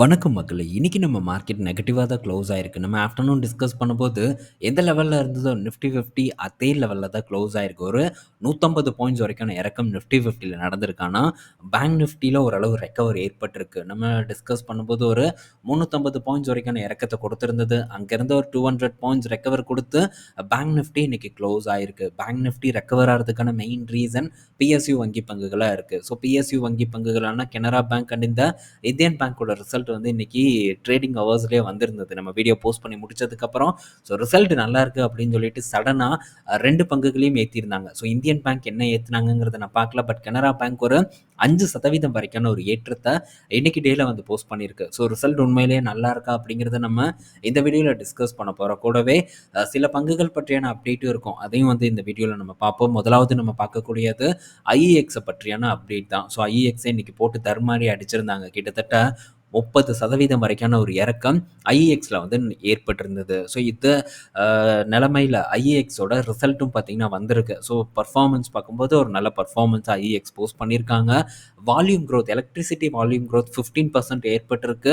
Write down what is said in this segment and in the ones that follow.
வணக்கம் மக்களே! இன்றைக்கி நம்ம மார்க்கெட் நெகட்டிவாக தான் க்ளோஸ் ஆயிருக்கு. நம்ம ஆஃப்டர்நூன் டிஸ்கஸ் பண்ணும்போது, எந்த லெவலில் இருந்ததோ நிஃப்டி 50 அதே லெவலில் தான் க்ளோஸ் ஆயிருக்கு. ஒரு 150 பாயிண்ட்ஸ் வரைக்கான இறக்கம் நிஃப்டி ஃபிஃப்டியில் நடந்திருக்கான்னா பேங்க் நிஃப்டியில் ஓரளவு ரெக்கவர் ஏற்பட்டிருக்கு. நம்ம டிஸ்கஸ் பண்ணும்போது ஒரு 350 பாயிண்ட்ஸ் வரைக்கான இறக்கத்தை கொடுத்துருந்தது அங்கேருந்து ஒரு 200 பாயிண்ட்ஸ் ரெக்கவர் கொடுத்து பேங்க் நிஃப்டி இன்றைக்கி க்ளோஸ் ஆயிருக்கு. பேங்க் நிஃப்டி ரெக்கவர் ஆகிறதுக்கான மெயின் ரீசன் பிஎஸ்யூ வங்கி பங்குகளாக இருக்குது ஸோ, பிஎஸ்யூ வங்கி பங்குகளான கனரா பேங்க் அண்ட் இந்த இந்தியன் பேங்க்கோட ரிசல்ட் வந்து இன்னைக்கு ட்ரேடிங் ஹவர்ஸ்லேயே வந்திருந்தது. நம்ம வீடியோ போஸ்ட் பண்ணி முடிச்சதுக்கப்புறம், ஸோ ரிசல்ட் நல்லா இருக்கு அப்படின்னு சொல்லிட்டு சடனாக ரெண்டு பங்குகளையும் ஏற்றிருந்தாங்க ஸோ, இந்தியன் பேங்க் என்ன ஏற்றினாங்கிறத நான் பார்க்கல. பட் கனரா பேங்க் ஒரு அஞ்சு சதவீதம் வரைக்கான ஒரு ஏற்றத்தை இன்னைக்கு டேல வந்து போஸ்ட் பண்ணியிருக்கு. ஸோ, ரிசல்ட் உண்மையிலேயே நல்லா இருக்கா அப்படிங்கிறத நம்ம இந்த வீடியோவில் டிஸ்கஸ் பண்ண போகிறோம் கூடவே சில பங்குகள் பற்றியான அப்டேட்டும் இருக்கும். அதையும் வந்து இந்த வீடியோவில் நம்ம பார்ப்போம். முதலாவது நம்ம பார்க்கக்கூடியது ஐஇஎக்ஸை பற்றியான அப்டேட் தான். ஸோ, ஐஇஎக்ஸை இன்னைக்கு போட்டு தர்மாரி அடிச்சிருந்தாங்க. கிட்டத்தட்ட 30% வரைக்கான ஒரு இறக்கம் ஐஏஎக்ஸில் வந்து ஏற்பட்டிருந்தது. ஸோ, இந்த நிலமையில் ஐஏஎக்ஸோட ஐஇஎக்ஸோட ரிசல்ட்டும் பார்த்தீங்கன்னா வந்திருக்கு. ஸோ, பர்ஃபார்மன்ஸ் பார்க்கும்போது ஒரு நல்ல பெர்ஃபார்மன்ஸா ஐஇஎக்ஸ் போஸ்ட் பண்ணியிருக்காங்க. Volume growth electricity volume growth fifteen percent ஏற்பட்டிருக்கு.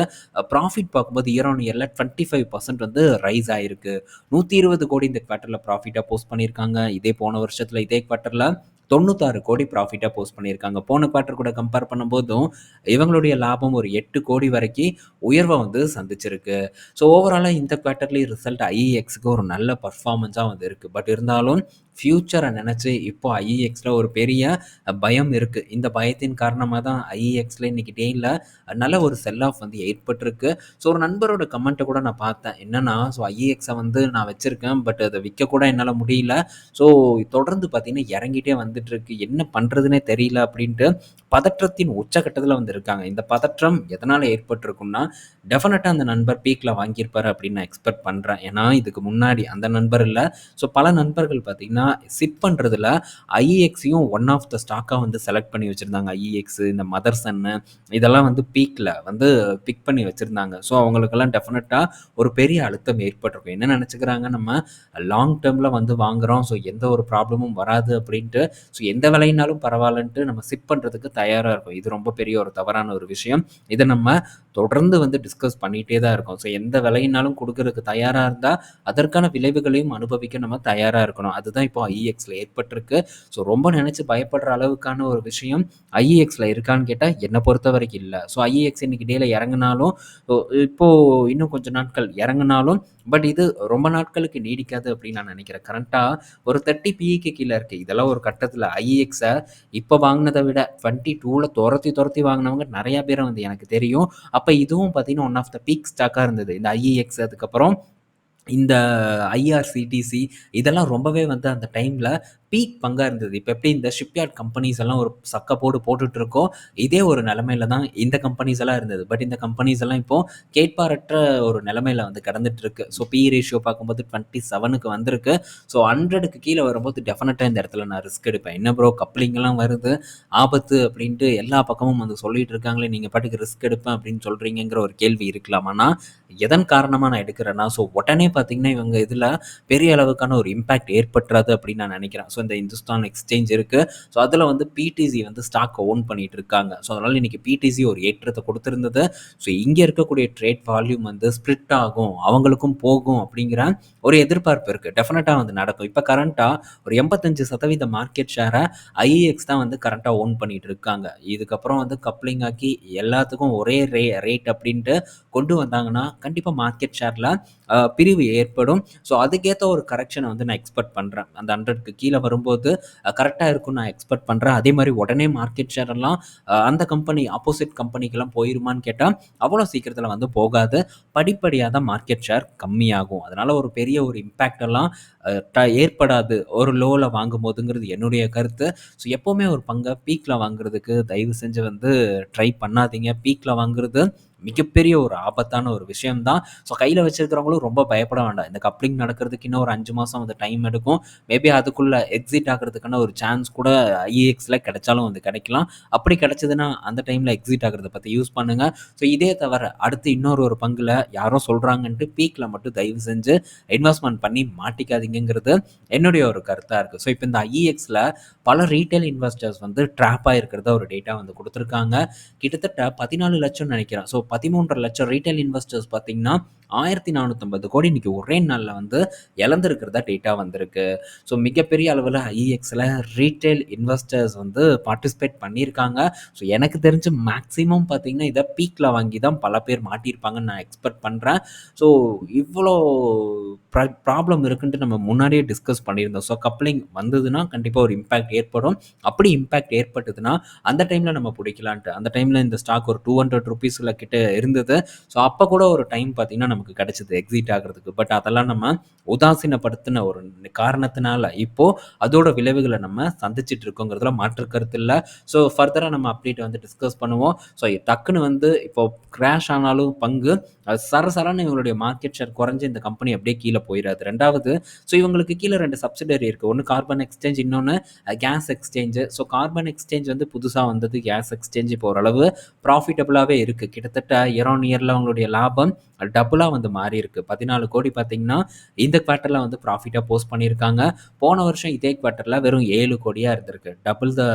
ப்ராஃபிட் பார்க்கும்போது இயர் ஆன் இயர்ல 25% வந்து ரைஸ் ஆகிருக்கு நூற்றி இருபது கோடி இந்த குவார்ட்டரில் ப்ராஃபிட்டாக போஸ்ட் பண்ணியிருக்காங்க. இதே போன வருஷத்தில் இதே குவார்ட்டரில் தொண்ணூத்தாறு கோடி ப்ராஃபிட்டாக போஸ்ட் பண்ணியிருக்காங்க. போன குவார்ட்டர் கூட கம்பேர் பண்ணும்போதும், இவங்களுடைய லாபம் ஒரு எட்டு கோடி வரைக்கும் உயர்வை வந்து சந்திச்சிருக்கு. ஸோ, ஓவராலாக இந்த குவார்ட்டர்லி ரிசல்ட் ஐஇஎக்ஸுக்கு ஒரு நல்ல பர்ஃபார்மன்ஸாக வந்து இருக்குது பட் இருந்தாலும் ஃப்யூச்சரை நினச்சி இப்போ ஐஇஎக்ஸில் ஒரு பெரிய பயம் இருக்குது இந்த பயத்தின் காரணமாக தான் ஐஇஎக்ஸில் இன்றைக்கி டேல நல்ல ஒரு செல் ஆஃப் வந்து ஏற்பட்டிருக்கு. ஸோ, ஒரு நண்பரோட கமெண்ட்டை கூட நான் பார்த்தேன். என்னன்னா, ஸோ ஐஇஎக்ஸை வந்து நான் வச்சுருக்கேன் பட் அதை விக்க கூட முடியல. ஸோ, தொடர்ந்து பார்த்தீங்கன்னா இறங்கிட்டே வந்துட்டுருக்கு. என்ன பண்ணுறதுனே தெரியல அப்படின்ட்டு பதற்றத்தின் உச்சகட்டத்துல வந்து இருக்காங்க. இந்த பதற்றம் எதனால் ஏற்பட்டிருக்கும்னா, டெஃபினட்டாக அந்த நண்பர் பீக்கில் வாங்கியிருப்பார் அப்படின்னு நான் எக்ஸ்பெக்ட் பண்ணுறேன் ஏன்னா, இதுக்கு முன்னாடி அந்த நண்பர் இல்லை ஸோ, பல நண்பர்கள் பார்த்தீங்கன்னா, சிப் பண்ணுறதுல ஐஇஎக்ஸையும் ஒன் ஆஃப் த ஸ்டாக்காக வந்து செலக்ட் பண்ணி வச்சிருந்தாங்க. ஐஇஎக்ஸ், இந்த மதர்சன்னு இதெல்லாம் வந்து பீக்கில் வந்து பிக் பண்ணி வச்சுருந்தாங்க ஸோ, அவங்களுக்கெல்லாம் டெஃபினட்டாக ஒரு பெரிய அழுத்தம் ஏற்பட்டிருக்கும். என்ன நினச்சிக்கிறாங்க நம்ம லாங் டேர்மில் வந்து வாங்குறோம். ஸோ, எந்த ஒரு ப்ராப்ளமும் வராது அப்படின்ட்டு, ஸோ எந்த விலைனாலும் பரவாயில்லன்ட்டு நம்ம சிப் பண்ணுறதுக்கு தயாராக இருக்கும் இது ரொம்ப பெரிய ஒரு தவறான ஒரு விஷயம். இதை நம்ம Merci. தொடர்ந்து வந்து டிஸ்கஸ் பண்ணிகிட்டே தான் இருக்கோம். ஸோ, எந்த விலையினாலும் கொடுக்கறதுக்கு தயாராக இருந்தால் அதற்கான விளைவுகளையும் அனுபவிக்க நம்ம தயாராக இருக்கணும். அதுதான் இப்போ ஐஇஎக்ஸில் ஏற்பட்டிருக்கு. ஸோ, ரொம்ப நினச்சி பயப்படுற அளவுக்கான ஒரு விஷயம் ஐஇஎக்ஸில் இருக்கான்னு கேட்டால் என்னை பொறுத்த வரைக்கும் இல்லை ஸோ, ஐஇஎக்ஸ் இன்னைக்கு டேல இறங்குனாலும், இப்போது இன்னும் கொஞ்சம் நாட்கள் இறங்குனாலும், பட் இது ரொம்ப நாட்களுக்கு நீடிக்காது அப்படின்னு நான் நினைக்கிறேன் கரண்ட்டாக ஒரு 30 பிஇக்கு கீழே இருக்குது இதெல்லாம் ஒரு கட்டத்தில் ஐஇஎக்ஸை இப்போ வாங்கினதை விட டுவெண்ட்டி டூவில் துரத்தி துரத்தி வாங்கினவங்க நிறையா பேரை வந்து எனக்கு தெரியும். அப்போ இதுவும் பார்த்தீங்கன்னா, ஒன் ஆஃப் த பீக் ஸ்டாக்காக இருந்தது. இந்த ஐஏஎக்ஸ் அதுக்கப்புறம் இந்த ஐஆர்சிடிசி இதெல்லாம் ரொம்பவே வந்து அந்த டைமில் பீக் பங்காக இருந்தது. இப்போ எப்படி இந்த ஷிப்யார்ட் கம்பெனிஸ் எல்லாம் ஒரு சக்க போடு போட்டுட்டு இருக்கோ, இதே ஒரு நிலமையில தான் இந்த கம்பெனிஸ் எல்லாம் இருந்தது. பட் இந்த கம்பெனிஸ் எல்லாம் இப்போ கேட்பாரற்ற ஒரு நிலமையில வந்து கடந்துட்டு இருக்கு. ஸோ, பி ரேஷியோ பார்க்கும்போது 27க்கு வந்திருக்கு. ஸோ, ஹண்ட்ரடுக்கு கீழே வரும்போது டெஃபினட்டாக இந்த இடத்துல நான் ரிஸ்க் எடுப்பேன். என்ன ப்ரோ கப்ளிங்லாம் வருது, ஆபத்து அப்படின்ட்டு எல்லா பக்கமும் வந்து சொல்லிட்டு இருக்காங்களே, நீங்கள் பாட்டுக்கு ரிஸ்க் எடுப்பேன் அப்படின்னு சொல்றீங்கங்கிற ஒரு கேள்வி இருக்கலாம். எதன் காரணமாக நான் எடுக்கிறேன்னா, ஸோ உடனே பார்த்தீங்கன்னா, இவங்க இதில் பெரிய அளவுக்கான ஒரு இம்பாக்ட் ஏற்பட்டுறாது அப்படின்னு நான் நினைக்கிறேன் ஸோ, இந்த இந்துஸ்தான் எக்ஸ்சேஞ்ச் இருக்குது ஸோ, அதில் வந்து பிடிசி வந்து ஸ்டாக்கை ஓன் பண்ணிட்டு இருக்காங்க. ஸோ, அதனால் இன்றைக்கி பிடிசி ஒரு ஏற்றத்தை கொடுத்துருந்தது ஸோ, இங்கே இருக்கக்கூடிய ட்ரேட் வால்யூம் வந்து ஸ்ப்ளிட் ஆகும். அவங்களுக்கும் போகும் அப்படிங்கிற ஒரு எதிர்பார்ப்பு இருக்குது டெஃபினட்டாக வந்து நடக்கும். இப்போ கரண்ட்டாக ஒரு 85% மார்க்கெட் ஷேரை ஐஇஎக்ஸ் தான் வந்து கரண்ட்டாக ஓன் பண்ணிட்டு இருக்காங்க. இதுக்கப்புறம் வந்து கப்ளிங் ஆக்கி எல்லாத்துக்கும் ஒரே ரே ரேட் அப்படின்ட்டு கொண்டு வந்தாங்கன்னா, கண்டிப்பாக மார்க்கெட் ஷேரில் பிரிவு ஏற்படும். ஸோ, அதுக்கேற்ற ஒரு கரெக்ஷனை வந்து நான் எக்ஸ்பெக்ட் பண்ணுறேன் அந்த ஹண்ட்ரட்க்கு கீழே வரும்போது கரெக்டாக இருக்கும்னு நான் எக்ஸ்பெக்ட் பண்ணுறேன் அதே மாதிரி உடனே மார்க்கெட் ஷேர் எல்லாம் அந்த கம்பெனி ஆப்போசிட் கம்பெனிக்கெல்லாம் போயிருமான்னு கேட்டால் அவ்வளோ சீக்கிரத்தில் வந்து போகாது. படிப்படியாக தான் மார்க்கெட் ஷேர் கம்மியாகும். அதனால் ஒரு பெரிய ஒரு இம்பேக்ட் எல்லாம் ட ஏற்படாது. ஒரு லோவில் வாங்கும் போதுங்கிறது என்னுடைய கருத்து. ஸோ, எப்போவுமே ஒரு பங்கை பீக்கில் வாங்குறதுக்கு தயவு செஞ்சு வந்து ட்ரை பண்ணாதீங்க. பீக்கில் வாங்குறது மிகப்பெரிய ஒரு ஆபத்தான ஒரு விஷயம் தான். ஸோ, கையில் வச்சிருக்கிறவங்களும் ரொம்ப பயப்பட வேண்டாம். இந்த கப்ளிங் நடக்கிறதுக்கு இன்னும் ஒரு அஞ்சு மாதம் வந்து டைம் எடுக்கும். மேபி அதுக்குள்ளே எக்ஸிட் ஆகிறதுக்கான ஒரு சான்ஸ் கூட ஐஏஎக்ஸில் கிடைச்சாலும் வந்து கிடைக்கலாம். அப்படி கிடைச்சதுன்னா, அந்த டைமில் எக்ஸிட் ஆகிறத பற்றி யூஸ் பண்ணுங்க. ஸோ, இதே தவிர அடுத்து இன்னொரு ஒரு பங்கில் யாரோ சொல்கிறாங்கன்ட்டு பீக்கில் மட்டும் தயவு செஞ்சு இன்வெஸ்ட்மெண்ட் பண்ணி மாட்டிக்காதீங்கிறது என்னுடைய ஒரு கருத்தாக இருக்குது ஸோ, இப்போ இந்த ஐஇஎக்ஸில் பல ரீட்டைல் இன்வெஸ்டர்ஸ் வந்து ட்ராப் இருக்கிறத ஒரு டேட்டா வந்து கொடுத்துருக்காங்க கிட்டத்தட்ட பதினாலு லட்சம் நினைக்கிறேன் ஸோ, பதிமூன்றரை லட்சம் ரீட்டைல் இன்வெஸ்டர்ஸ் பார்த்தீங்கன்னா ஆயிரத்தி நானூற்றம்பது கோடி இன்றைக்கி ஒரே நாளில் வந்து இழந்திருக்கிறதா டேட்டா வந்திருக்கு. ஸோ மிகப்பெரிய அளவில் ஐஇஎக்ஸில் ரீட்டைல் இன்வெஸ்டர்ஸ் வந்து பார்ட்டிசிபேட் பண்ணியிருக்காங்க. ஸோ எனக்கு தெரிஞ்சு மேக்ஸிமம் பார்த்தீங்கன்னா இதை பீக்கில் வாங்கி தான் பல பேர் மாட்டியிருப்பாங்கன்னு நான் எக்ஸ்பெக்ட் பண்ணுறேன் ஸோ இவ்வளோ ப்ராப்ளம் இருக்குன்ட்டு நம்ம முன்னாடியே டிஸ்கஸ் பண்ணியிருந்தோம். ஸோ கப்ளிங் வந்ததுன்னா கண்டிப்பாக ஒரு இம்பேக்ட் ஏற்படும். அப்படி இம்பேக்ட் ஏற்பட்டதுன்னா அந்த டைமில் நம்ம பிடிக்கலான்ட்டு. அந்த டைமில் இந்த ஸ்டாக் ஒரு டூ ஹண்ட்ரட் ருபீஸில் கிட்ட இருந்தது. ஸோ அப்போ கூட ஒரு டைம் பார்த்திங்கன்னா நமக்கு கிடச்சிது எக்ஸிட் ஆகிறதுக்கு. பட் அதெல்லாம் நம்ம உதாசீனப்படுத்தின ஒரு காரணத்தினால இப்போது அதோட விளைவுகளை நம்ம சந்திச்சிட்டு இருக்கோங்கிறதுல மாற்று கருத்து இல்லை. ஸோ ஃபர்தராக நம்ம அப்டேட் வந்து டிஸ்கஸ் பண்ணுவோம். ஸோ டக்குன்னு வந்து இப்போ கிராஷ் ஆனாலும் பங்கு அது சரசரான இவங்களுடைய மார்க்கெட் ஷேர் குறைஞ்சி இந்த கம்பெனி அப்படியே கீழே போயிடாது ரெண்டாவது ஸோ இவங்களுக்கு கீழே ரெண்டு சப்சிடரி இருக்குது ஒன்று கார்பன் எக்ஸ்சேஞ்ச் இன்னொன்று gas exchange so carbon exchange வந்து புதுசாக வந்தது கேஸ் எக்ஸ்சேஞ்ச் இப்போ ஓரளவு ப்ராஃபிட்டபுளாகவே இருக்குது கிட்டத்தட்ட இயர் ஆன் இயரில் அவங்களுடைய லாபம் டபுளாக வந்து மாறி இருக்கு பதினாலு கோடி பார்த்தீங்கன்னா இந்த குவார்ட்டரில் வந்து ப்ராஃபிட்டாக போஸ்ட் பண்ணியிருக்காங்க. போன வருஷம் இதே குவார்ட்டரில் வெறும் ஏழு கோடியாக இருந்திருக்கு. டபுள் த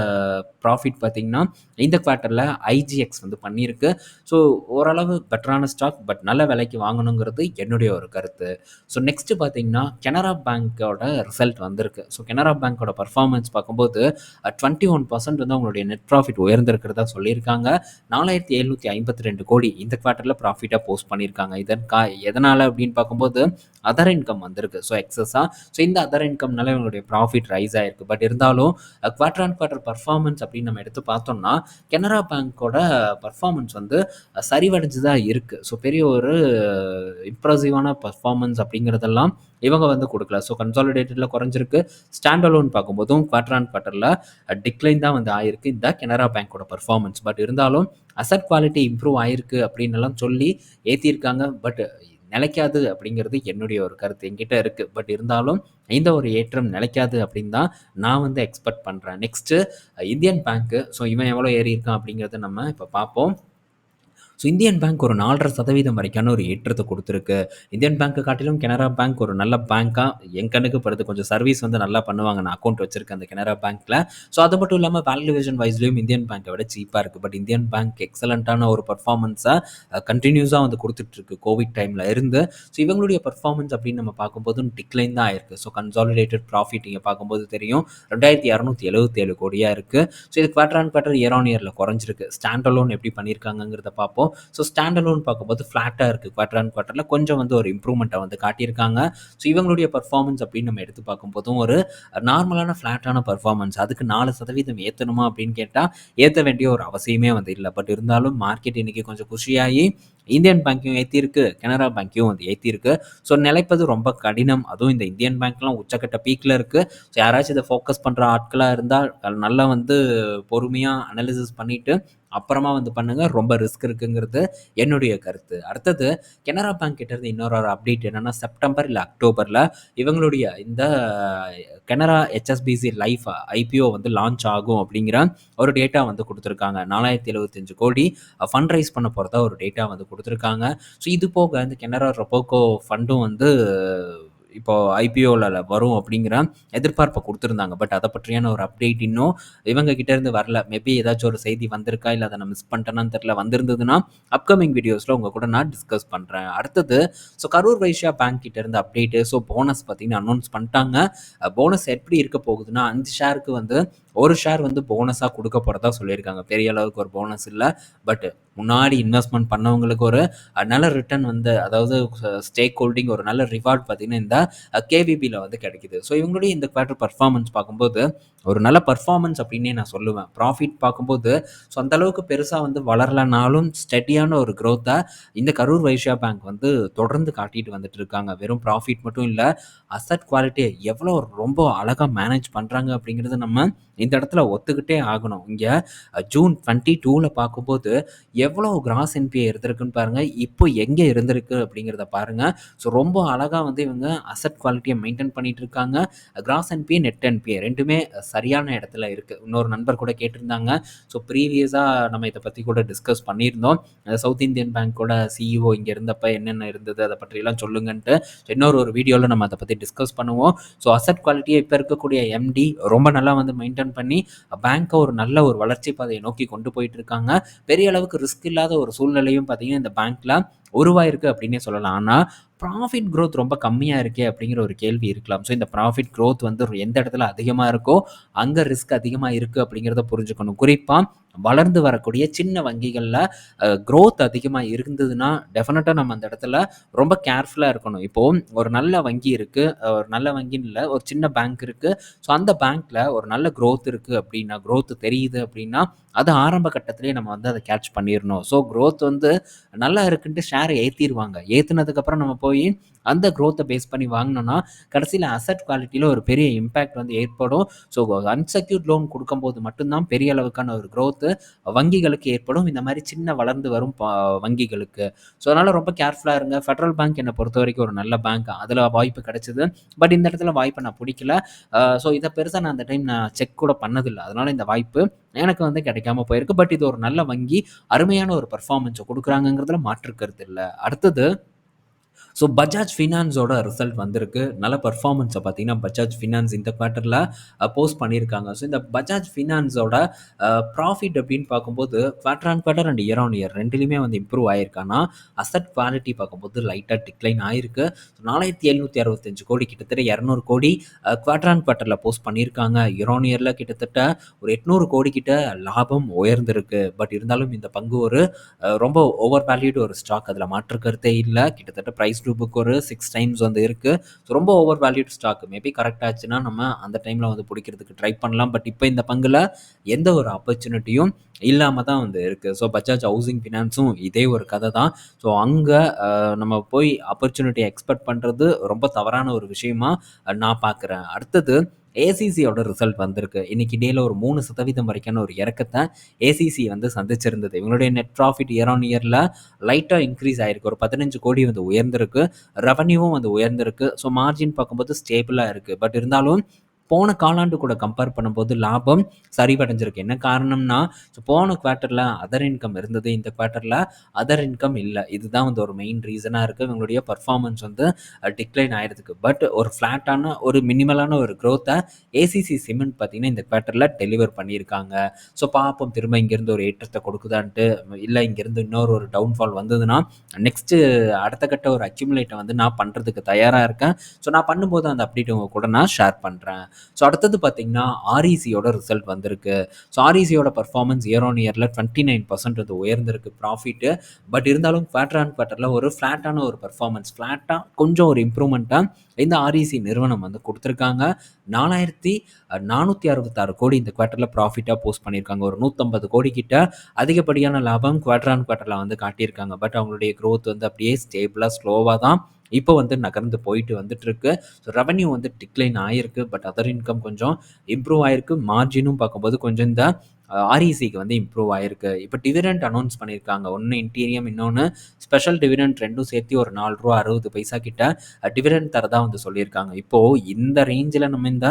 ப்ராஃபிட் பார்த்தீங்கன்னா இந்த குவார்ட்டரில் ஐஜிஎக்ஸ் வந்து பண்ணியிருக்கு. ஸோ ஓரளவு பெட்டரான ஸ்டாக் பட் நல்ல விலைக்கு வாங்கணுங்கிறது என்னுடைய ஒரு கருத்து. ஸோ நெக்ஸ்ட்டு பார்த்தீங்கன்னா கெனரா பேங்க்கோட ரிசல்ட் வந்திருக்கு. ஸோ கெனரா பேங்க்கோட பர்ஃபார்மன்ஸ் பார்க்கும்போது டுவெண்ட்டி ஒன் பர்சன்ட் வந்து அவங்களுடைய நெட் ப்ராஃபிட் உயர்ந்திருக்கிறதா சொல்லியிருக்காங்க. நாலாயிரத்தி எழுநூற்றி ஐம்பத்தி ரெண்டு கோடி இந்த குவார்ட்டரில் ப்ராஃபிட்டாக போஸ்ட் பண்ணியிருக்காங்க. இதன் கா எதனால் அப்படின்னு பார்க்கும்போது அதர் இன்கம் வந்திருக்கு. ஸோ எக்ஸஸாக ஸோ இந்த அதர் இன்கம்னால இவங்களுடைய ப்ராஃபிட் ரைஸ் ஆகிருக்கு பட் இருந்தாலும் குவார்டர் அண்ட் குவார்டர் பர்ஃபார்மன்ஸ் அப்படின்னு நம்ம எடுத்து பார்த்தோம்னா கெனரா பேங்க்கோட பர்ஃபார்மன்ஸ் வந்து சரிவடைஞ்சு தான் இருக்குது ஸோ பெரிய ஒரு இம்ப்ரெசிவான பர்ஃபார்மன்ஸ் அப்படிங்கிறதெல்லாம் இவங்க வந்து கொடுக்கல. ஸோ கன்சாலிடேட்டடில் குறைஞ்சிருக்கு. ஸ்டாண்ட் அலோன் பார்க்கும்போதும் குவார்டர் ஆன் குவார்ட்டரில் டிக்ளைன் தான் வந்து ஆயிருக்கு. இந்த கனரா பேங்க்கோட பர்ஃபார்மன்ஸ் பட் இருந்தாலும் அசட் குவாலிட்டி இம்ப்ரூவ் ஆயிருக்கு அப்படின்னு எல்லாம் சொல்லி ஏற்றிருக்காங்க பட் நிலைக்காது அப்படிங்கிறது என்னுடைய ஒரு கருத்து. என்கிட்ட இருக்குது பட் இருந்தாலும் இந்த ஒரு ஏற்றம் நிலைக்காது அப்படின்னு தான் நான் வந்து எக்ஸ்பெக்ட் பண்ணுறேன் நெக்ஸ்ட்டு இந்தியன் பேங்க்கு. ஸோ இவன் எவ்வளோ ஏறி இருக்கான் அப்படிங்கிறத நம்ம இப்போ பார்ப்போம். ஸோ இந்தியன் பேங்க் ஒரு நாலரை சதவீதம் வரைக்கான ஒரு ஏற்றத்தை கொடுத்துருக்கு. இந்தியன் பேங்க்கை காட்டிலும் கனரா பேங்க் ஒரு நல்ல பேங்க்காக என் கண்ணுக்கு படுது. கொஞ்சம் சர்வீஸ் வந்து நல்லா பண்ணுவாங்க. நான் அக்கௌண்ட் வச்சிருக்கேன் அந்த கனரா பேங்க்கில் ஸோ அது மட்டும் இல்லாமல் வேல்யூவேஷன் வைஸ்லேயும் இந்தியன் பேங்க்கை விட சீப்பாக இருக்குது பட் இந்தியன் பேங்க் எக்ஸலண்ட்டான ஒரு பர்ஃபார்மன்ஸை கண்டினியூஸாக வந்து கொடுத்துட்ருக்கு கோவிட் டைமில் இருந்து. ஸோ இவங்களுடைய பர்ஃபார்மன்ஸ் அப்படின்னு நம்ம பார்க்கும்போது டிக்ளைன் தான் ஆயிருக்கு. ஸோ கன்சாலிடேட்டட் ப்ராஃபிட் இங்கே பார்க்கும்போது தெரியும். ரெண்டாயிரத்தி இரநூத்தி எழுபத்தி ஏழு கோடியாக இருக்குது ஸோ இது quarter and quarter year on இயரில் குறைஞ்சிருக்கு. ஸ்டாண்ட் அலோன் எப்படி பண்ணியிருக்காங்கிறத பார்ப்போம். ஸோ ஸ்டாண்டலோன் பார்க்கும்போது ஃப்ளாட்டாக இருக்குது குவார்டர் அண்ட் குவார்ட்டரில் கொஞ்சம் வந்து ஒரு இம்ப்ரூவ்மெண்ட்டை வந்து காட்டியிருக்காங்க. ஸோ இவங்களுடைய பர்ஃபார்மன்ஸ் அப்படின்னு நம்ம எடுத்து பார்க்கும்போதும் ஒரு நார்மலான ஃப்ளாட்டான பர்ஃபார்மன்ஸ் அதுக்கு நாலு சதவீதம் ஏற்றணுமா அப்படின்னு கேட்டால் ஏற்ற வேண்டிய ஒரு அவசியமே வந்து இல்லை. பட் இருந்தாலும் மார்க்கெட் இன்றைக்கி கொஞ்சம் குஷியாகி இந்தியன் பேங்க்கையும் ஏற்றிருக்கு கனரா பேங்க்கையும் வந்து ஏற்றிருக்கு ஸோ நிலைப்பது ரொம்ப கடினம். அதுவும் இந்த இந்தியன் பேங்க்லாம் உச்சக்கட்ட பீக்கில் இருக்குது ஸோ யாராச்சும் இதை ஃபோக்கஸ் பண்ணுற ஆட்களாக இருந்தால் நல்லா வந்து பொறுமையாக அனாலிசிஸ் பண்ணிவிட்டு அப்புறமா வந்து பண்ணுங்கள் ரொம்ப ரிஸ்க் இருக்குங்கிறது என்னுடைய கருத்து. அடுத்தது கனரா பேங்க் கிட்டேருந்து இன்னொரு ஒரு அப்டேட் என்னென்னா செப்டம்பர் இல்லை அக்டோபரில் இவங்களுடைய இந்த கனரா ஹெச்எஸ்பிசி லைஃப் ஐபிஓ வந்து லான்ச் ஆகும் அப்படிங்கிற ஒரு டேட்டா வந்து கொடுத்துருக்காங்க. நாலாயிரத்தி எழுபத்தஞ்சு கோடி ஃபண்ட் ரைஸ் பண்ண போகிறதா ஒரு டேட்டா வந்து கொடுத்துருக்காங்க. ஸோ இது போக இந்த கெனரா ரொபோக்கோ ஃபண்டும் வந்து இப்போ ஐபிஓவில் வரும் அப்படிங்கிற எதிர்பார்ப்பை கொடுத்துருந்தாங்க. பட் அதை பற்றியான ஒரு அப்டேட் இன்னும் இவங்க கிட்டேருந்து வரல. மேபி ஏதாச்சும் ஒரு செய்தி வந்திருக்கா இல்லை அதை நான் மிஸ் பண்ணிட்டேனான்னு தெரில வந்திருந்ததுன்னா அப்கமிங் வீடியோஸில் உங்கள் கூட நான் டிஸ்கஸ் பண்ணுறேன் அடுத்தது ஸோ கரூர் வைஷ்யா பேங்க் கிட்டேருந்து அப்டேட்டு ஸோ போனஸ் பார்த்தீங்கன்னா அனௌன்ஸ் பண்ணிட்டாங்க. போனஸ் எப்படி இருக்க போகுதுன்னா அஞ்சு ஷேருக்கு வந்து ஒரு ஷேர் வந்து போனஸாக கொடுக்க போகிறதா சொல்லியிருக்காங்க. பெரிய அளவுக்கு ஒரு போனஸ் இல்லை. பட் முன்னாடி இன்வெஸ்ட்மெண்ட் பண்ணவங்களுக்கு ஒரு நல்ல ரிட்டர்ன் வந்து அதாவது ஸ்டேக் ஹோல்டிங் ஒரு நல்ல ரிவார்ட் பார்த்திங்கன்னா இந்த கேவிபியில் வந்து கிடைக்குது. ஸோ இவங்களுடைய இந்த குவார்டர் பர்ஃபார்மன்ஸ் பார்க்கும்போது ஒரு நல்ல பர்ஃபார்மன்ஸ் அப்படின்னே நான் சொல்லுவேன். ப்ராஃபிட் பார்க்கும்போது ஸோ அந்தளவுக்கு பெருசாக வந்து வளரலனாலும் ஸ்டெடியான ஒரு க்ரோத்தை இந்த கரூர் வைஷ்யா பேங்க் வந்து தொடர்ந்து காட்டிட்டு வந்துட்டு இருக்காங்க. வெறும் ப்ராஃபிட் மட்டும் இல்லை அசட் குவாலிட்டியை எவ்வளோ ரொம்ப அழகாக மேனேஜ் பண்ணுறாங்க அப்படிங்கிறது நம்ம இந்த இடத்துல ஒத்துக்கிட்டே ஆகணும். இங்கே ஜூன் டுவெண்ட்டி டூவில் பார்க்கும்போது எவ்வளோ கிராஸ் என்பிஐ இருந்திருக்குன்னு பாருங்கள் இப்போ எங்கே இருந்திருக்கு அப்படிங்கிறத பாருங்கள் ஸோ ரொம்ப அழகாக வந்து இவங்க அசட் குவாலிட்டியை மெயின்டைன் பண்ணிகிட்டு இருக்காங்க. கிராஸ் என்பிஏ நெட் என்பிஏ ரெண்டுமே சரியான இடத்துல இருக்குது இன்னொரு நண்பர் கூட கேட்டிருந்தாங்க. ஸோ ப்ரீவியஸாக நம்ம இதை பற்றி கூட டிஸ்கஸ் பண்ணியிருந்தோம். சவுத் இந்தியன் பேங்க்கோட சிஇஓ இங்கே இருந்தப்போ என்னென்ன இருந்தது அதை பற்றியெல்லாம் சொல்லுங்கன்ட்டு இன்னொரு ஒரு வீடியோவில் நம்ம அதை பற்றி டிஸ்கஸ் பண்ணுவோம். ஸோ அசட் குவாலிட்டியை இப்போ இருக்கக்கூடிய எம்டி ரொம்ப நல்லா வந்து மெயின்டைன் பண்ணி பேங்க்கை ஒரு நல்ல ஒரு வளர்ச்சி பாதையை நோக்கி கொண்டு போயிட்டு இருக்காங்க. பெரிய அளவுக்கு ரிஸ்க் இல்லாத ஒரு சூழ்நிலையும் பார்த்தீங்கன்னா இந்த பேங்க்கில் உருவாயிருக்கு அப்படின்னே சொல்லலாம். ஆனால் ப்ராஃபிட் க்ரோத் ரொம்ப கம்மியாக இருக்கே அப்படிங்கிற ஒரு கேள்வி இருக்கலாம். ஸோ இந்த ப்ராஃபிட் க்ரோத் வந்து எந்த இடத்துல அதிகமாக இருக்கோ அங்கே ரிஸ்க் அதிகமாக இருக்குது அப்படிங்கிறத புரிஞ்சுக்கணும். குறிப்பாக வளர்ந்து வரக்கூடிய சின்ன வங்கிகளில் க்ரோத் அதிகமாக இருந்ததுன்னா டெஃபினட்டாக நம்ம அந்த இடத்துல ரொம்ப கேர்ஃபுல்லாக இருக்கணும். இப்போது ஒரு நல்ல வங்கி இருக்குது ஒரு நல்ல வங்கின்னு இல்லை ஒரு சின்ன பேங்க் இருக்குது ஸோ அந்த பேங்க்கில் ஒரு நல்ல க்ரோத் இருக்குது அப்படின்னா க்ரோத் தெரியுது அப்படின்னா அது ஆரம்ப கட்டத்திலேயே நம்ம வந்து அதை கேட்ச் பண்ணிடணும் ஸோ க்ரோத் வந்து நல்லா இருக்குன்ட்டு ஷேரை ஏற்றிடுவாங்க ஏற்றுனதுக்கப்புறம் நம்ம போய் அந்த க்ரோத்தை பேஸ் பண்ணி வாங்கினோன்னா கடைசியில் அசட் குவாலிட்டியில் ஒரு பெரிய இம்பேக்ட் வந்து ஏற்படும். ஸோ அன்செக்யூர்ட் லோன் கொடுக்கும்போது மட்டும்தான் பெரிய அளவுக்கான ஒரு க்ரோத்து வங்கிகளுக்கு ஏற்படும். இந்த மாதிரி சின்ன வளர்ந்து வரும் வங்கிகளுக்கு. ஸோ அதனால் ரொம்ப கேர்ஃபுல்லாக இருங்க. ஃபெட்ரல் பேங்க் என்னை பொறுத்த வரைக்கும் ஒரு நல்ல பேங்க் அதில் வாய்ப்பு கிடைச்சிது. பட் இந்த இடத்துல வாய்ப்பை நான் பிடிக்கல. ஸோ இதை பெருசாக நான் அந்த டைம் நான் செக் கூட பண்ணதில்லை. அதனால் இந்த வாய்ப்பு எனக்கு வந்து கிடைக்காம போயிருக்கு. பட் இது ஒரு நல்ல வங்கி. அருமையான ஒரு பர்ஃபார்மன்ஸை கொடுக்குறாங்கங்கிறதுல மாற்றுக்கிறது இல்லை. அடுத்தது ஸோ பஜாஜ் ஃபினான்ஸோட ரிசல்ட் வந்திருக்கு. நல்ல பர்ஃபார்மன்ஸை பார்த்தீங்கன்னா பஜாஜ் ஃபினான்ஸ் இந்த குவார்ட்டரில் போஸ்ட் பண்ணியிருக்காங்க. ஸோ இந்த பஜாஜ் ஃபினான்ஸோட ப்ராஃபிட் அப்படின்னு பார்க்கும்போது quarter on quarter and year on year ரெண்டுலேயுமே வந்து இம்ப்ரூவ் ஆயிருக்கானா அசட் குவாலிட்டி பார்க்கும்போது லைட்டாக டிக்ளைன் ஆயிருக்கு. ஸோ நாலாயிரத்தி எழுநூற்றி அறுபத்தஞ்சு கோடி கிட்டத்தட்ட இரநூறு கோடி குவார்டர் ஆன் குவார்ட்டரில் போஸ்ட் பண்ணியிருக்காங்க. இயர் ஆன் இயரில் கிட்டத்தட்ட ஒரு எட்நூறு கோடி கிட்ட லாபம் உயர்ந்திருக்கு. பட் இருந்தாலும் இந்த பங்கு ஒரு ரொம்ப ஓவர் வேல்யூடு ஒரு ஸ்டாக் அதில் மாற்றுக்கிறதே இல்லை. கிட்டத்தட்ட ப்ரைஸ் டு புக் ஒரு சிக்ஸ் டைம்ஸ் வந்து இருக்குது ஸோ ரொம்ப over valued stock maybe correct ஆச்சுன்னா நம்ம அந்த டைமில் வந்து பிடிக்கிறதுக்கு ட்ரை பண்ணலாம். பட் இப்போ இந்த பங்கில் எந்த ஒரு ஆப்பர்ச்சுனிட்டியும் இல்லாமல் தான் வந்து இருக்குது ஸோ பஜாஜ் ஹவுசிங் ஃபினான்ஸும் இதே ஒரு கதை தான். ஸோ அங்கே நம்ம போய் ஆப்பர்ச்சுனிட்டி எக்ஸ்பெக்ட் பண்ணுறது ரொம்ப தவறான ஒரு விஷயமா நான் பார்க்குறேன் அடுத்தது ஏசிசியோட ரிசல்ட் வந்திருக்கு. இன்னைக்கு டேல ஒரு மூணு சதவீதம் வரைக்கான ஒரு இறக்கத்தை ஏசிசி வந்து சந்திச்சிருந்தது. இவங்களுடைய நெட் ப்ராஃபிட் இயர் ஆன் இயரில் லைட்டாக இன்க்ரீஸ் ஆயிருக்கு. ஒரு பதினஞ்சு கோடி வந்து உயர்ந்திருக்கு. ரெவன்யூவும் வந்து உயர்ந்திருக்கு. ஸோ மார்ஜின் பார்க்கும்போது ஸ்டேபிளாக இருக்குது பட் இருந்தாலும் போன காலாண்டு கூட கம்பேர் பண்ணும்போது லாபம் சரிவடைஞ்சிருக்கு. என்ன காரணம்னா ஸோ போன குவார்ட்டரில் அதர் இன்கம் இருந்தது. இந்த குவார்ட்டரில் அதர் இன்கம் இல்லை. இதுதான் வந்து ஒரு மெயின் ரீசனாக இருக்குது இவங்களுடைய பர்ஃபார்மன்ஸ் வந்து டிக்ளைன் ஆயிருக்கு பட் ஒரு ஃப்ளாட்டான ஒரு மினிமலான ஒரு க்ரோத்தை ஏசிசி சிமெண்ட் பார்த்தீங்கன்னா இந்த குவார்ட்டரில் டெலிவர் பண்ணியிருக்காங்க. ஸோ பார்ப்போம் திரும்ப இங்கேருந்து ஒரு ஏற்றத்தை கொடுக்குதான்ட்டு. இல்லை இங்கேருந்து இன்னொரு ஒரு டவுன்ஃபால் வந்ததுன்னா நெக்ஸ்ட்டு அடுத்த கட்ட ஒரு அக்யூமுலேட்டை வந்து நான் பண்ணுறதுக்கு தயாராக இருக்கேன். ஸோ நான் பண்ணும்போது அந்த அப்டேட் உங்கள் கூட நான் ஷேர் பண்ணுறேன் ஸோ அடுத்தது பார்த்தீங்கன்னா ஆர்இசியோட ரிசல்ட் வந்திருக்கு. ஸோ ஆர்இசியோட பர்ஃபார்மன்ஸ் இயர் ஆன் இயரில் டுவெண்ட்டி நைன் பர்சன்ட் அது உயர்ந்திருக்கு ப்ராஃபிட்டு பட் இருந்தாலும் குவார்டர் ஆன் குவார்ட்டரில் ஒரு ஃப்ளாட்டான ஒரு பர்ஃபார்மன்ஸ் ஃப்ளாட்டாக கொஞ்சம் ஒரு இம்ப்ரூவ்மெண்ட்டாக இந்த ஆர்இசி நிறுவனம் வந்து கொடுத்துருக்காங்க. நாலாயிரத்தி நானூற்றி அறுபத்தாறு கோடி இந்த குவார்ட்டரில் ப்ராஃபிட்டாக போஸ்ட் பண்ணியிருக்காங்க. ஒரு நூற்றம்பது கோடி கிட்ட அதிகப்படியான லாபம் குவார்டர் ஆன் குவார்ட்டரில் வந்து காட்டியிருக்காங்க. பட் அவங்களுடைய க்ரோத் வந்து அப்படியே ஸ்டேபிளாக ஸ்லோவாக தான் இப்போ வந்து நகர்ந்து போயிட்டு வந்துட்டுருக்கு. ஸோ ரெவன்யூ வந்து டிக்ளைன் ஆகிருக்கு பட் அதர் இன்கம் கொஞ்சம் இம்ப்ரூவ் ஆயிருக்கு. மார்ஜினும் பார்க்கும்போது கொஞ்சம் இந்த ஆர்இசிக்கு வந்து இம்ப்ரூவ் ஆயிருக்கு. இப்போ டிவிடெண்ட் அனௌன்ஸ் பண்ணியிருக்காங்க. ஒன்று இன்டீரியம் இன்னொன்று ஸ்பெஷல் டிவிடெண்ட் ரெண்டும் சேர்த்து ஒரு நாலு ரூபா அறுபது பைசா கிட்ட டிவிடெண்ட் தரதா வந்து சொல்லியிருக்காங்க. இப்போது இந்த ரேஞ்சில் நம்ம இந்த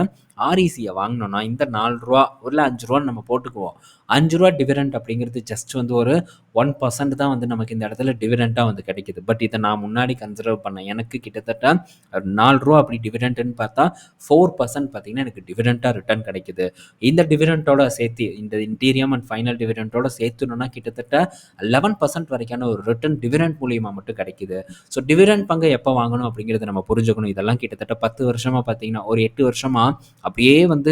ஆர்இசியை வாங்கினோன்னா இந்த நாலு ரூபா இல்லை அஞ்சு ரூபான்னு நம்ம போட்டுக்குவோம். அஞ்சு ரூபா டிவிடெண்ட் அப்படிங்கிறது ஜஸ்ட் வந்து ஒரு ஒன் பர்சன்ட் தான் வந்து நமக்கு இந்த இடத்துல டிவிடெண்ட்டாக வந்து கிடைக்குது. பட் இதை நான் முன்னாடி கன்சிடர் பண்ணேன். எனக்கு கிட்டத்தட்ட நாலு ரூபா அப்படி டிவிடெண்ட்டுன்னு பார்த்தா ஃபோர் பர்சன்ட் பார்த்தீங்கன்னா எனக்கு டிவிடெண்ட்டாக ரிட்டர்ன் கிடைக்குது. இந்த டிவிடெண்ட்டோட சேர்த்து இந்த இன்டீரியம் அண்ட் ஃபைனல் டிவிடெண்ட்டோட சேர்த்துனோன்னா கிட்டத்தட்ட லெவன் பர்சன்ட் வரைக்கான ஒரு ரிட்டர்ன் டிவிடெண்ட் மூலியமாக மட்டும் கிடைக்குது. ஸோ டிவிடெண்ட் பங்கு எப்போ வாங்கணும் அப்படிங்கிறத நம்ம புரிஞ்சுக்கணும். இதெல்லாம் கிட்டத்தட்ட பத்து வருஷமாக பார்த்தீங்கன்னா ஒரு எட்டு வருஷமாக அப்படியே வந்து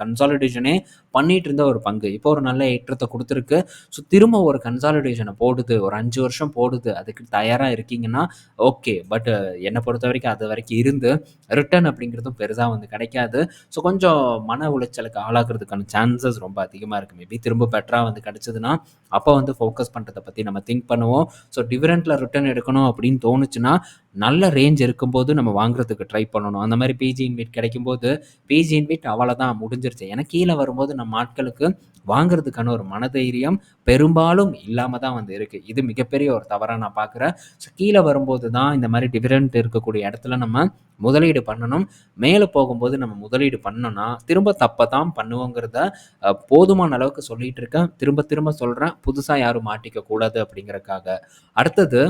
கன்சாலிடேஷனே பண்ணிட்டு இருந்த ஒரு பங்கு. இப்போ ஒரு நல்ல ஏற்றத்தை கொடுத்துருக்கு. ஸோ திரும்ப ஒரு கன்சாலிடேஷனை போடுது ஒரு அஞ்சு வருஷம் போடுது அதுக்கு தயாராக இருக்கீங்கன்னா ஓகே பட் என்னை பொறுத்த வரைக்கும் அது வரைக்கும் இருந்து ரிட்டர்ன் அப்படிங்கிறதும் பெருசாக வந்து கிடைக்காது. ஸோ கொஞ்சம் மன உளைச்சலுக்கு ஆளாகிறதுக்கான சான்சஸ் ரொம்ப அதிகமாக இருக்குது மேபி திரும்ப பெட்டராக வந்து கிடச்சதுன்னா அப்போ வந்து ஃபோக்கஸ் பண்ணுறதை பற்றி நம்ம திங்க் பண்ணுவோம். ஸோ டிவிடெண்ட்டில் ரிட்டர்ன் எடுக்கணும் அப்படின்னு தோணுச்சுன்னா நல்ல ரேஞ்ச் இருக்கும்போது நம்ம வாங்குறதுக்கு ட்ரை பண்ணணும். அந்த மாதிரி பிஜி இன்வைட் கிடைக்கும்போது பிஜி இன்வைட் அவ்வளோதான் முடிஞ்சிருச்சு. ஏன்னா கீழே வரும்போது நம்ம ஆட்களுக்கு வாங்குறதுக்கான ஒரு மனதைரியம் பெரும்பாலும் இல்லாமல் தான் வந்து இருக்குது இது மிகப்பெரிய ஒரு தவறாக நான் பார்க்குறேன் ஸோ கீழே வரும்போது தான் இந்த மாதிரி டிஃபரெண்ட் இருக்கக்கூடிய இடத்துல நம்ம முதலீடு பண்ணணும். மேலே போகும்போது நம்ம முதலீடு பண்ணோன்னா திரும்ப தப்பை தான் பண்ணுவோங்கிறத போதுமான அளவுக்கு சொல்லிகிட்டு இருக்கேன். திரும்ப திரும்ப சொல்கிறேன் புதுசாக யாரும் மாட்டிக்க கூடாது அப்படிங்கிறக்காக அடுத்தது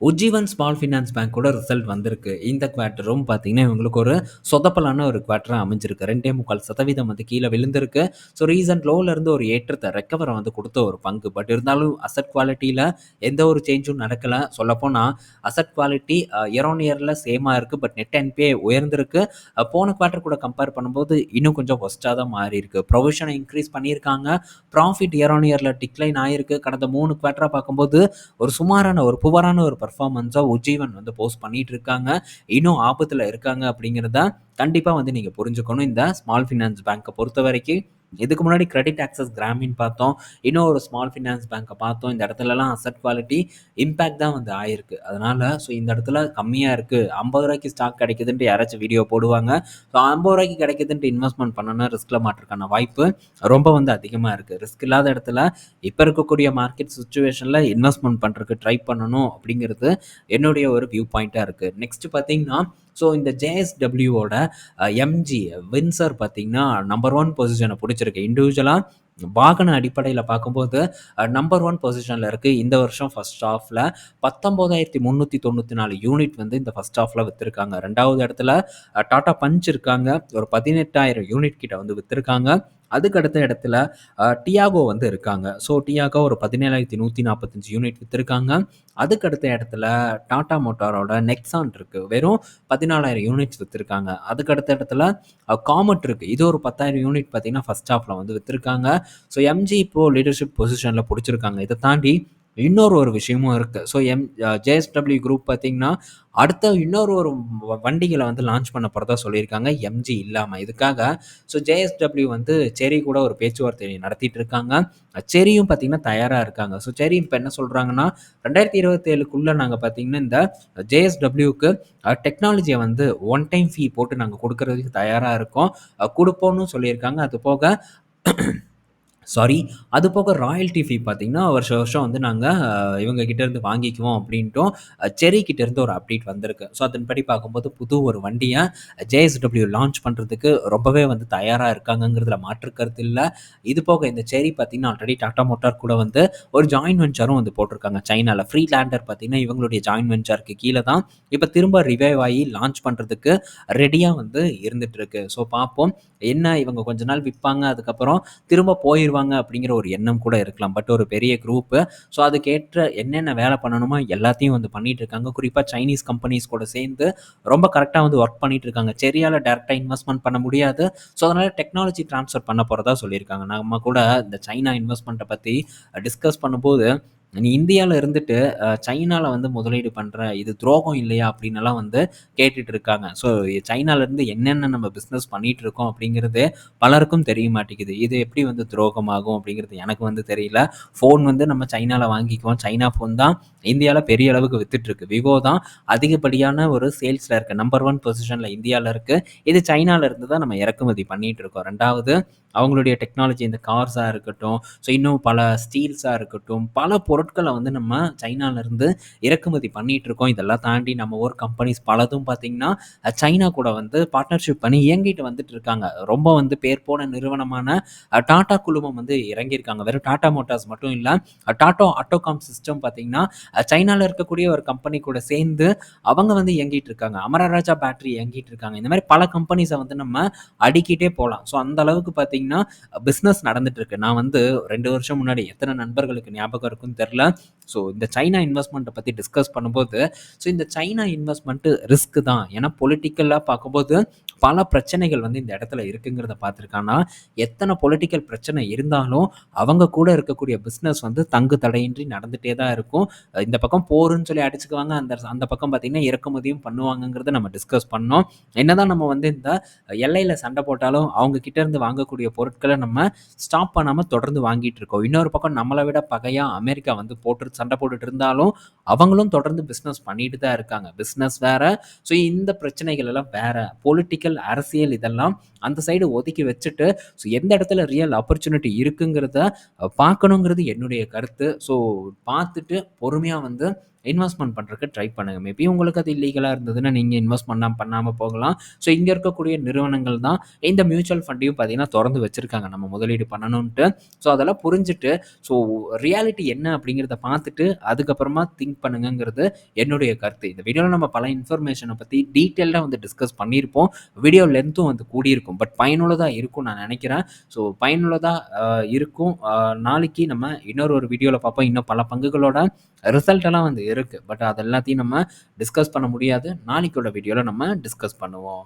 உஜ்ஜீவன் ஸ்மால் ஃபினான்ஸ் பேங்க்கோட ரிசல்ட் வந்திருக்கு. இந்த குவார்ட்டரும் பார்த்தீங்கன்னா இவங்களுக்கு ஒரு சொதப்பலான ஒரு குவார்ட்டராக அமைஞ்சிருக்கு. ரெண்டே முக்கால் சதவீதம் வந்து கீழே விழுந்திருக்கு. ஸோ ரீசன்ட் லோவிலேருந்து ஒரு ஏற்றத்தை ரெக்கவரை வந்து கொடுத்த ஒரு பங்கு. பட் இருந்தாலும் அசட் குவாலிட்டியில் எந்த ஒரு சேஞ்சும் நடக்கலை. சொல்லப்போனால் அசட் குவாலிட்டி இயர் ஆன் இயரில் சேமாக இருக்குது பட் நெட் என்பிஏ உயர்ந்திருக்கு. போன குவார்ட்டர் கூட கம்பேர் பண்ணும்போது இன்னும் கொஞ்சம் ஒஸ்ட்டாக தான் மாறி இருக்கு ப்ரொவிஷனை இன்க்ரீஸ் பண்ணியிருக்காங்க ப்ராஃபிட் இயர் ஆன் இயரில் டிக்ளைன் ஆகிருக்கு கடந்த மூணு குவார்ட்டராக பார்க்கும்போது ஒரு சுமாரான ஒரு புவரான ஒரு பர்ஃபார்மன்ஸாக உஜ்ஜீவன் வந்து போஸ்ட் பண்ணிட்டு இருக்காங்க இன்னும் ஆபத்தில் இருக்காங்க அப்படிங்கிறத கண்டிப்பாக வந்து நீங்கள் புரிஞ்சுக்கணும். இந்த ஸ்மால் ஃபினான்ஸ் பேங்க்கை பொறுத்த வரைக்கும் இதுக்கு முன்னாடி கிரெடிட் ஆக்சஸ் கிராமின் பார்த்தோம். இன்னும் ஒரு ஸ்மால் ஃபினான்ஸ் பேங்க்கை பார்த்தோம். இந்த இடத்துலலாம் அசட் குவாலிட்டி இம்பேக்ட் தான் வந்து ஆயிருக்கு. அதனால் ஸோ இந்த இடத்துல கம்மியாக இருக்குது ஐம்பது ரூபாய்க்கு ஸ்டாக் கிடைக்குதுன்ட்டு யாராச்சும் வீடியோ போடுவாங்க. ஸோ ஐம்பது ரூபாய்க்கு கிடைக்குதுன்ட்டு இன்வெஸ்ட்மெண்ட் பண்ணணும்னா ரிஸ்கில் மாட்டிருக்கான வாய்ப்பு ரொம்ப வந்து அதிகமாக இருக்குது ரிஸ்க் இல்லாத இடத்துல இப்போ இருக்கக்கூடிய மார்க்கெட் சுச்சுவேஷனில் இன்வெஸ்ட்மெண்ட் பண்ணுறதுக்கு ட்ரை பண்ணணும் அப்படிங்கிறது என்னுடைய ஒரு வியூ பாயிண்ட்டாக இருக்குது நெக்ஸ்ட் பார்த்தீங்கன்னா ஸோ இந்த ஜேஎஸ்டபிள்யூவோட எம்ஜி வின்சர் பார்த்தீங்கன்னா நம்பர் ஒன் பொசிஷனை பிடிச்சிருக்கு. இண்டிவிஜுவலாக வாகன அடிப்படையில் பார்க்கும்போது நம்பர் ஒன் பொசிஷனில் இருக்குது இந்த வருஷம் ஃபர்ஸ்ட் ஹாஃபில் பத்தொம்போதாயிரத்தி முந்நூற்றி தொண்ணூற்றி நாலு யூனிட் வந்து இந்த ஃபர்ஸ்ட் ஹாஃபில் விற்றுருக்காங்க ரெண்டாவது இடத்துல டாட்டா பஞ்ச் இருக்காங்க. ஒரு பதினெட்டாயிரம் யூனிட் கிட்ட வந்து விற்றுருக்காங்க அதுக்கு அடுத்த இடத்துல டியாகோ வந்து இருக்காங்க. ஸோ டியாகோ ஒரு பதினேழாயிரத்தி நூற்றி நாற்பத்தஞ்சு யூனிட் விற்றுருக்காங்க அதுக்கு அடுத்த இடத்துல டாடா மோட்டாரோட நெக்ஸான் இருக்குது வெறும் பதினாலாயிரம் யூனிட்ஸ் விற்றுருக்காங்க அதுக்கு அடுத்த இடத்துல காமெட் இருக்குது இது ஒரு பத்தாயிரம் யூனிட் பார்த்திங்கன்னா ஃபஸ்ட் ஹாஃபில் வந்து விற்றுருக்காங்க ஸோ எம்ஜி இப்போது லீடர்ஷிப் பொசிஷனில் பிடிச்சிருக்காங்க. இதை தாண்டி இன்னொரு ஒரு விஷயமும் இருக்குது ஸோ எம் ஜேஎஸ்டபிள்யூ குரூப் பார்த்தீங்கன்னா அடுத்த இன்னொரு ஒரு வ- வண்டிகளை வந்து லான்ச் பண்ண போகிறதா சொல்லியிருக்காங்க. எம்ஜி இல்லாமல் இதுக்காக ஸோ ஜேஎஸ்டபிள்யூ வந்து செரி கூட ஒரு பேச்சுவார்த்தை நடத்திட்டு இருக்காங்க. செரியும் பார்த்தீங்கன்னா தயாராக இருக்காங்க. ஸோ செரி இப்போ என்ன சொல்கிறாங்கன்னா ரெண்டாயிரத்தி இருபத்தேழுக்குள்ளே நாங்கள் பார்த்தீங்கன்னா இந்த ஜேஎஸ்டபிள்யூக்கு டெக்னாலஜியை வந்து ஒன் டைம் ஃபீ போட்டு நாங்கள் கொடுக்கறதுக்கு தயாராக இருக்கோம். கொடுப்போம்னு சொல்லியிருக்காங்க. அது போக சாரி அது போக ராயல்ட்டி ஃபீ பார்த்தீங்கன்னா வருஷம் வருஷம் வந்து நாங்கள் இவங்க கிட்டேருந்து வாங்கிக்குவோம் அப்படின்ட்டும் செரி கிட்டேருந்து ஒரு அப்டேட் வந்திருக்கு. ஸோ அதன்படி பார்க்கும்போது புது ஒரு வண்டியை ஜேஎஸ்டபிள்யூ லான்ச் பண்ணுறதுக்கு ரொம்பவே வந்து தயாராக இருக்காங்கங்கிறதுல மாற்றுக்கிறது இல்லை. இது போக இந்த செரி பார்த்தீங்கன்னா ஆல்ரெடி டாட்டா மோட்டார் கூட வந்து ஒரு ஜாயின் வெஞ்சரும் வந்து போட்டிருக்காங்க சைனாவில் ஃப்ரீ லேண்டர் பார்த்தீங்கன்னா இவங்களுடைய ஜாயின் வெஞ்சருக்கு கீழே தான் இப்போ திரும்ப ரிவைவ் ஆகி லான்ச் பண்ணுறதுக்கு ரெடியாக வந்து இருந்துட்டு இருக்கு. ஸோ பார்ப்போம். என்ன இவங்க கொஞ்ச நாள் விற்பாங்க அதுக்கப்புறம் திரும்ப போயிடுவாங்க அப்படிங்கிற ஒரு எண்ணம் கூட இருக்கலாம். பட் ஒரு பெரிய குரூப்பு ஸோ அதுக்கேற்ற என்னென்ன வேலை பண்ணணுமோ எல்லாத்தையும் வந்து பண்ணிட்டு இருக்காங்க. குறிப்பாக சைனீஸ் கம்பெனிஸ் கூட சேர்ந்து ரொம்ப கரெக்டாக வந்து ஒர்க் பண்ணிட்டு இருக்காங்க. செரியால் டேரெக்டாக இன்வெஸ்ட்மெண்ட் பண்ண முடியாது. ஸோ அதனால் டெக்னாலஜி ட்ரான்ஸ்ஃபர் பண்ண போகிறதா சொல்லியிருக்காங்க. நம்ம கூட இந்த சைனா இன்வெஸ்ட்மெண்ட்டை பற்றி டிஸ்கஸ் பண்ணும்போது நீ இந்தியாவில் இருந்துட்டு சைனாவில் வந்து முதலீடு பண்ணுற இது துரோகம் இல்லையா அப்படின்னலாம் வந்து கேட்டுட்டு இருக்காங்க. ஸோ சைனாலேருந்து என்னென்ன நம்ம பிஸ்னஸ் பண்ணிட்டு இருக்கோம் அப்படிங்கிறது பலருக்கும் தெரிய மாட்டேங்குது. இது எப்படி வந்து துரோகமாகும் அப்படிங்கிறது எனக்கு வந்து தெரியல. ஃபோன் வந்து நம்ம சைனாவில் வாங்கிக்குவோம். சைனா ஃபோன் தான் இந்தியாவில் பெரிய அளவுக்கு வித்துட்டு இருக்கு. விவோ தான் அதிகப்படியான ஒரு சேல்ஸில் இருக்கு. நம்பர் ஒன் பொசிஷனில் இந்தியாவில் இருக்கு. இது சைனால இருந்து தான் நம்ம இறக்குமதி பண்ணிட்டு இருக்கோம். ரெண்டாவது அவங்களுடைய டெக்னாலஜி இந்த கார்ஸாக இருக்கட்டும் ஸோ இன்னும் பல ஸ்டீல்ஸாக இருக்கட்டும் பல பொருட்களை வந்து நம்ம சைனாலேருந்து இறக்குமதி பண்ணிகிட்டு இருக்கோம். இதெல்லாம் தாண்டி நம்ம ஒரு கம்பெனிஸ் பலதும் பார்த்தீங்கன்னா சைனா கூட வந்து பார்ட்னர்ஷிப் பண்ணி இயங்கிட்டு வந்துட்டு இருக்காங்க. ரொம்ப வந்து பேர் போன நிறுவனமான டாடா குழுமம் வந்து இறங்கியிருக்காங்க. வெறும் டாடா மோட்டார்ஸ் மட்டும் இல்லை டாட்டா ஆட்டோகாம் சிஸ்டம் பார்த்தீங்கன்னா சைனாவில் இருக்கக்கூடிய ஒரு கம்பெனி கூட சேர்ந்து அவங்க வந்து இயங்கிட்டு இருக்காங்க. அமரராஜா பேட்டரி இயங்கிட்டு இருக்காங்க. இந்த மாதிரி பல கம்பெனிஸை வந்து நம்ம அடிக்கிட்டே போகலாம். ஸோ அந்த அளவுக்கு பார்த்தீங்கன்னா பிஸ்னஸ் நடந்துட்டு இருக்கு நான் வந்து ரெண்டு வருஷம் முன்னாடி எத்தனை நண்பர்களுக்கு ஞாபகம் இருக்குன்னு தெரில ஸோ இந்த சைனா இன்வெஸ்ட்மெண்ட்டை பற்றி டிஸ்கஸ் பண்ணும்போது ஸோ இந்த சைனா இன்வெஸ்ட்மெண்ட்டு ரிஸ்க் தான். ஏன்னா பொலிட்டிக்கலாக பார்க்கும்போது பல பிரச்சனைகள் வந்து இந்த இடத்துல இருக்குங்கிறத பார்த்துருக்கான்னா எத்தனை பொலிட்டிக்கல் பிரச்சனை இருந்தாலும் அவங்க கூட இருக்கக்கூடிய பிஸ்னஸ் வந்து தங்கு தடையின்றி நடந்துகிட்டே தான் இருக்கும் இந்த பக்கம் போருன்னு சொல்லி அடிச்சுக்குவாங்க அந்த அந்த பக்கம் பார்த்திங்கன்னா இறக்குமதியும் பண்ணுவாங்கங்கிறத நம்ம டிஸ்கஸ் பண்ணோம் என்னதான் நம்ம வந்து இந்த எல்லையில் சண்டை போட்டாலும் அவங்க கிட்ட இருந்து வாங்கக்கூடிய பொருட்களை நம்ம ஸ்டாப் பண்ணாமல் தொடர்ந்து வாங்கிட்டு இருக்கோம். இன்னொரு பக்கம் நம்மளை விட பகையாக அமெரிக்கா வந்து போட்டு சண்டை போட்டுட்டு இருந்தாலும், அவங்களும் தொடர்ந்து பிஸ்னஸ் பண்ணிட்டு தான் இருக்காங்க. பிஸ்னஸ் வேற. ஸோ இந்த பிரச்சனைகள் எல்லாம் வேற. பொலிட்டிக்கல், அரசியல் இதெல்லாம் அந்த சைடு ஒதுக்கி வச்சுட்டு, ஸோ எந்த இடத்துல ரியல் ஆப்பர்ச்சுனிட்டி இருக்குங்கிறத பார்க்கணுங்கிறது என்னுடைய கருத்து. ஸோ பார்த்துட்டு பொறுமையாக வந்து இன்வெஸ்ட்மெண்ட் பண்ணுறதுக்கு ட்ரை பண்ணுங்க. மேபி உங்களுக்கு அது இல்லீகலாக இருந்ததுன்னா, நீங்கள் இன்வெஸ்ட் பண்ணா பண்ணாமல் போகலாம். ஸோ இங்கே இருக்கக்கூடிய நிறுவனங்கள் தான் இந்த மியூச்சுவல் ஃபண்டையும் பார்த்தீங்கன்னா திறந்து வச்சுருக்காங்க நம்ம முதலீடு பண்ணணுன்ட்டு. ஸோ அதெல்லாம் புரிஞ்சுட்டு, ஸோ ரியாலிட்டி என்ன அப்படிங்கிறத பார்த்துட்டு, அதுக்கப்புறமா திங்க் பண்ணுங்கங்கிறது என்னுடைய கருத்து. இந்த வீடியோவில் நம்ம பல இன்ஃபர்மேஷனை பற்றி டீட்டெயிலாக வந்து டிஸ்கஸ் பண்ணியிருப்போம். வீடியோ லென்த்தும் வந்து கூடியிருக்கும். பட் பயனுள்ளதாக இருக்கும்னு நான் நினைக்கிறேன் ஸோ பயனுள்ளதாக இருக்கும். நாளைக்கு நம்ம இன்னொரு ஒரு வீடியோவில் பார்ப்போம். இன்னும் பல பங்குகளோட ரிசல்ட் எல்லாம் வந்து இருக்குது பட் அது எல்லாத்தையும் நம்ம டிஸ்கஸ் பண்ண முடியாது. நாளைக்கோட வீடியோவில் நம்ம டிஸ்கஸ் பண்ணுவோம்.